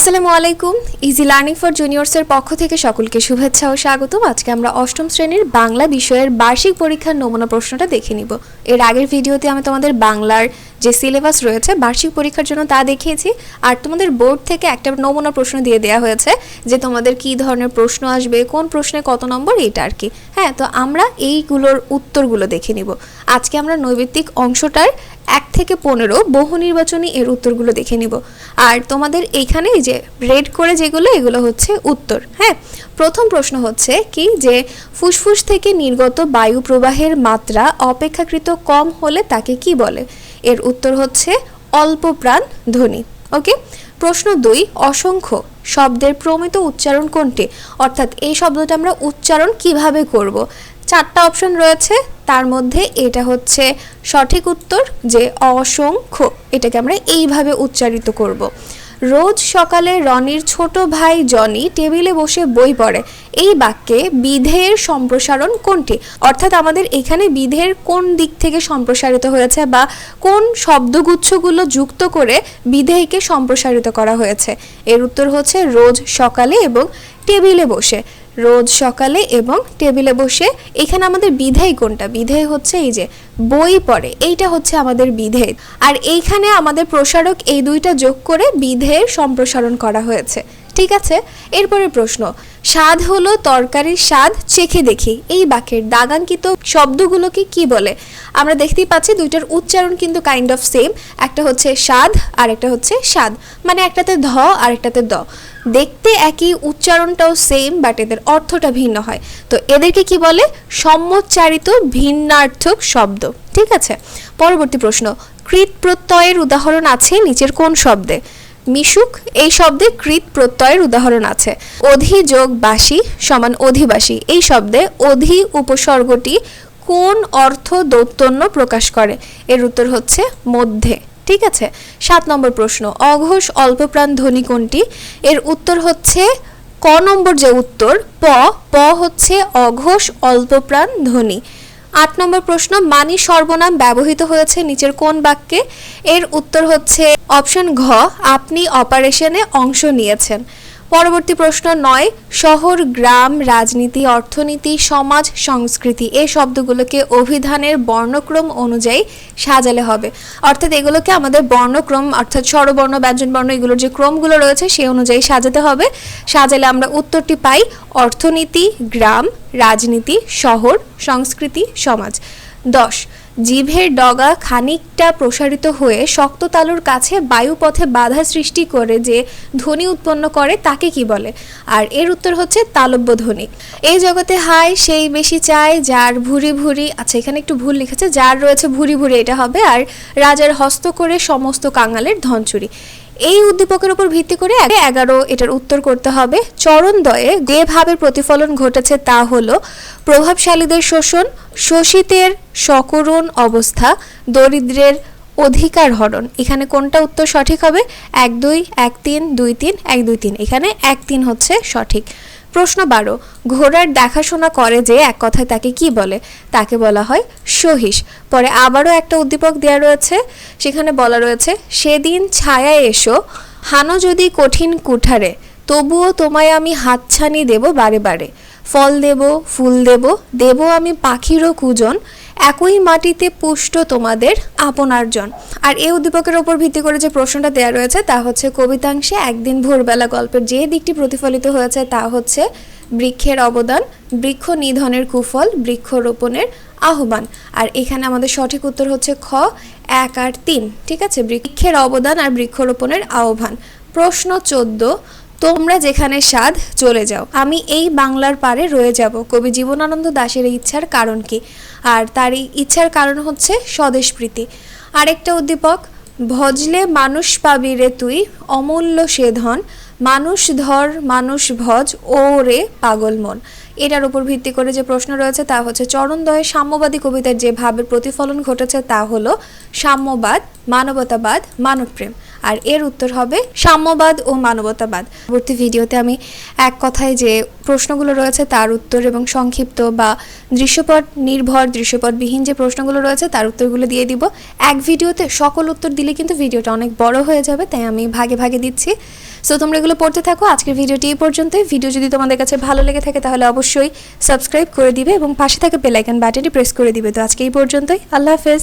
আসসালামু আলাইকুম। Easy learning for জুনিয়র্সের পক্ষ থেকে সকলকে শুভেচ্ছা ও স্বাগতম। আজকে আমরা অষ্টম শ্রেণির বাংলা বিষয়ের বার্ষিক পরীক্ষার নমুনা প্রশ্নটা দেখে নিব। এর আগের ভিডিওতে আমি তোমাদের বাংলার যে সিলেবাস রয়েছে, বার্ষিক পরীক্ষার জন্য তা দেখিয়েছি। আর তোমাদের বোর্ড থেকে একটা নমুনা প্রশ্ন দিয়ে দেওয়া হয়েছে যে তোমাদের কী ধরনের প্রশ্ন আসবে, কোন প্রশ্নে কত নম্বর এটা আর কি। হ্যাঁ তো আমরা এইগুলোর উত্তরগুলো দেখে নিব। আজকে আমরা নৈবিত্তিক অংশটার এক থেকে পনেরো বহু নির্বাচনী এর উত্তরগুলো দেখে নিব। আর তোমাদের এইখানে যে রেড করে যেগুলো, এগুলো হচ্ছে উত্তর। হ্যাঁ প্রথম প্রশ্ন হচ্ছে কি যে ফুসফুস থেকে নির্গত বায়ু প্রবাহের মাত্রা অপেক্ষাকৃত কম হলে তাকে কি বলে? এর উত্তর হচ্ছে অল্প প্রাণ ধ্বনি ওকে প্রশ্ন দুই, অসংখ্য শব্দের প্রমিত উচ্চারণ কোনটি? অর্থাৎ এই শব্দটা আমরা উচ্চারণ কীভাবে করব? চারটা অপশন রয়েছে, তার মধ্যে এটা হচ্ছে সঠিক উত্তর যে অসংখ্য। এটাকে আমরা এইভাবে উচ্চারিত করব। রোজ সকালে রনির ছোট ভাই জনি টেবিলে বসে বই পড়ে। এই বাক্যে বিধের সম্প্রসারণ কোনটি? অর্থাৎ আমাদের এখানে বিধের কোন দিক থেকে সম্প্রসারিত হয়েছে বা কোন শব্দগুচ্ছগুলো যুক্ত করে বিধেয়কে সম্প্রসারিত করা হয়েছে? এর উত্তর হচ্ছে রোজ সকালে এবং টেবিলে বসে। রোজ সকালে এবং টেবিলে বসে। এখানে আমাদের বিধেয় কোনটা? বিধেয় হচ্ছে এই যে বই পড়ে, এইটা হচ্ছে আমাদের বিধেয়। আর এইখানে আমাদের প্রসারক এই দুইটা যোগ করে বিধেয়ের সম্প্রসারণ করা হয়েছে। ঠিক আছে? এরপরে প্রশ্ন। স্বাদ হলো তরকারির স্বাদ, চেখে দেখি। এই বাক্যের দাগাঙ্কিত শব্দগুলোকে কি বলে? আমরা দেখতেই পাচ্ছি দুইটার উচ্চারণ কিন্তু কাইন্ড অফ সেম একটা হচ্ছে স্বাদ আর একটা হচ্ছে স্বাদ। মানে একটাতে ধ আর একটাতে দ। দেখতে একই, উচ্চারণটাও সেম বাট এদের অর্থটা ভিন্ন হয়। তো এদেরকে কি বলে? সম্মোচ্চারিত ভিন্নার্থক শব্দ। ঠিক আছে? পরবর্তী প্রশ্ন। কৃত প্রত্যয়ের উদাহরণ আছে নিচের কোন শব্দে? মিশুক, এই শব্দে কৃত প্রত্যয়ের উদাহরণ আছে। অধিযোগ বাসী সমান অধিবাসী, এই শব্দে অধি উপসর্গটি কোন অর্থ দৌত্যন্য প্রকাশ করে? এর উত্তর হচ্ছে মধ্যে। ঠিক আছে? সাত নম্বর প্রশ্ন, অঘোষ অল্পপ্রাণ ধ্বনি কোনটি? এর উত্তর হচ্ছে ক নম্বর যে উত্তর, প প হচ্ছে অঘোষ অল্পপ্রাণ ধ্বনি। আট নম্বর প্রশ্ন, মানি সর্বনাম ব্যবহৃত হয়েছে নিচের কোন বাক্যে? এর উত্তর হচ্ছে অপশন ঘ, আপনি অপারেশনে অংশ নিয়েছেন। পরবর্তী প্রশ্ন নয়, শহর, গ্রাম, রাজনীতি, অর্থনীতি, সমাজ, সংস্কৃতি, এই শব্দগুলোকে অভিধানের বর্ণক্রম অনুযায়ী সাজালে হবে। অর্থাৎ এগুলোকে আমাদের বর্ণক্রম, অর্থাৎ স্বরবর্ণ, ব্যঞ্জনবর্ণ, এগুলোর যে ক্রমগুলো রয়েছে সেই অনুযায়ী সাজাতে হবে। সাজালে আমরা উত্তরটি পাই, অর্থনীতি, গ্রাম, রাজনীতি, শহর, সংস্কৃতি, সমাজ। দশ জিভের ডগা খানিকটা প্রসারিত হয়ে শক্ত তালুর কাছে বায়ুপথে বাধা সৃষ্টি করে যে ধ্বনি উৎপন্ন করে তাকে কি বলে? আর এর উত্তর হচ্ছে তালব্য ধ্বনি। এই জগতে হায়, সেই বেশি চায় যার ভুরি ভুরি। আচ্ছা এখানে একটু ভুল লিখেছে, যার রয়েছে ভুরি ভুরি, এটা হবে আর রাজার হস্ত করে সমস্ত কাঙালের ধনচুরি। এই উদ্দীপকের উপর ভিত্তি করে এগারো এটার উত্তর করতে হবে। চরণদয়ে যে ভাবে প্রতিফলন ঘটেছে তা হলো প্রভাবশালীদের শোষণ, শোষিতের সকরুণ অবস্থা, দরিদ্রের অধিকার হরণ। এখানে কোনটা উত্তর সঠিক হবে? এক, দুই, এক, তিন, দুই, তিন, এক, দুই, তিন। এখানে এক, তিন হচ্ছে সঠিক। প্রশ্ন বারো, ঘোড়ার দেখাশোনা করে যে এক কথায় তাকে কি বলে? তাকে বলা হয় সহিস পরে আবারও একটা উদ্দীপক দেওয়া রয়েছে। সেখানে বলা রয়েছে, সেদিন ছায়ায় এসো, হানো যদি কঠিন কুঠারে, তবুও তোমায় আমি হাতছানি দেব বারে বারে। ফল দেব, ফুল দেব দেব আমি পাখিরও কুজন একই মাটিতে পুষ্ট তোমাদের আপনারজন আর এই উদ্দীপকের ওপর ভিত্তি করে যে প্রশ্নটা দেওয়া রয়েছে, তা হচ্ছে কবিতাংশে একদিন ভোরবেলা গল্পের যে দিকটি প্রতিফলিত হয়েছে, তা হচ্ছে বৃক্ষের অবদান, বৃক্ষ নিধনের কুফল বৃক্ষরোপণের আহ্বান। আর এখানে আমাদের সঠিক উত্তর হচ্ছে খ, এক আর তিন। ঠিক আছে? বৃক্ষের অবদান আর বৃক্ষরোপণের আহ্বান। প্রশ্ন চোদ্দ তোমরা যেখানে স্বাদ, চলে যাও। আমি এই বাংলার পারে রয়ে যাব। কবি জীবনানন্দ দাশের ইচ্ছার কারণ কি? আর তার এই ইচ্ছার কারণ হচ্ছে স্বদেশপ্রীতি আরেকটা উদ্দীপক, ভজলে মানুষ পাবি রে তুই, অমূল্য সে ধন। মানুষ ধর, মানুষ ভজ, ও রে পাগল মন। এটার উপর ভিত্তি করে যে প্রশ্ন রয়েছে তা হচ্ছে চরণদয়ে সাম্যবাদী কবিতার যে ভাবের প্রতিফলন ঘটেছে তা হলো সাম্যবাদ, মানবতাবাদ, মানবপ্রেম। আর এর উত্তর হবে সাম্যবাদ ও মানবতাবাদ। পরবর্তী ভিডিওতে আমি এক কথায় যে প্রশ্নগুলো রয়েছে তার উত্তর এবং সংক্ষিপ্ত বা দৃশ্যপট, নির্ভর দৃশ্যপটবিহীন যে প্রশ্নগুলো রয়েছে তার উত্তরগুলো দিয়ে দিব। এক ভিডিওতে সকল উত্তর দিলে কিন্তু ভিডিওটা অনেক বড় হয়ে যাবে, তাই আমি ভাগে ভাগে দিচ্ছি। সো তোমরা এগুলো পড়তে থাকো। আজকের ভিডিওটি এই পর্যন্তই। ভিডিও যদি তোমাদের কাছে ভালো লেগে থাকে তাহলে অবশ্যই সাবস্ক্রাইব করে দিবে এবং পাশে থাকা বেলাইকন বাটনটি প্রেস করে দিবে। তো আজকে এই পর্যন্তই। আল্লাহ হাফেজ।